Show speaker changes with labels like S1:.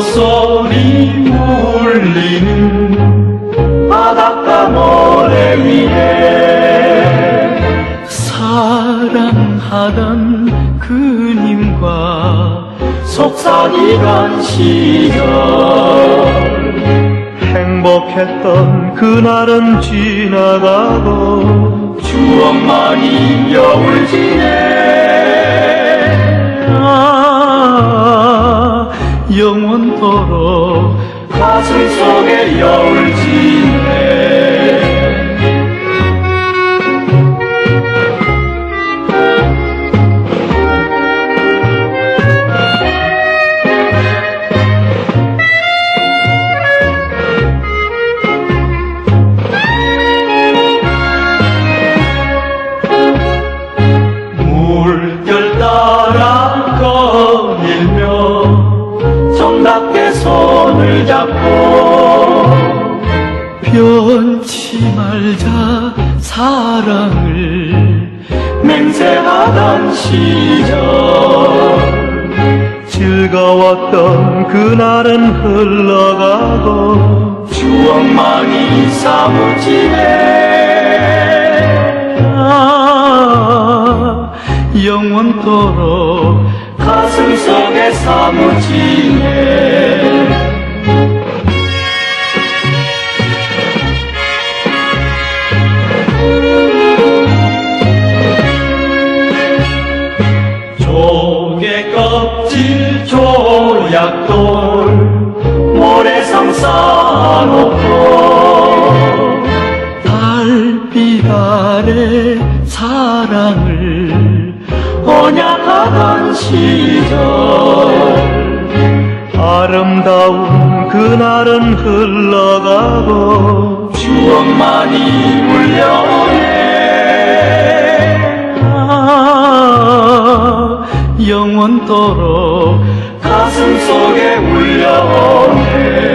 S1: 서리 울리는 바닷가 모래 위에
S2: 사랑하던 그님과
S1: 속삭이던 시절
S2: 행복했던 그날은 지나가고
S1: 추억만이 여울
S2: 지내 영원토록
S1: 가슴 속에 여울 지네. 물결 따 손을 잡고
S2: 변치 말자 사랑을
S1: 맹세하던 시절.
S2: 즐거웠던 그날은 흘러가고
S1: 추억만이 사무치네
S2: 아 영원토록
S1: 가슴 속에 사무치네 조약돌 모래성 쌓아놓고
S2: 달빛 아래 사랑을
S1: 언약하던 시절.
S2: 아름다운 그날은 흘러가고
S1: 추억만이 울려오네.
S2: 아 영원토록
S1: 가슴 속에 울려오네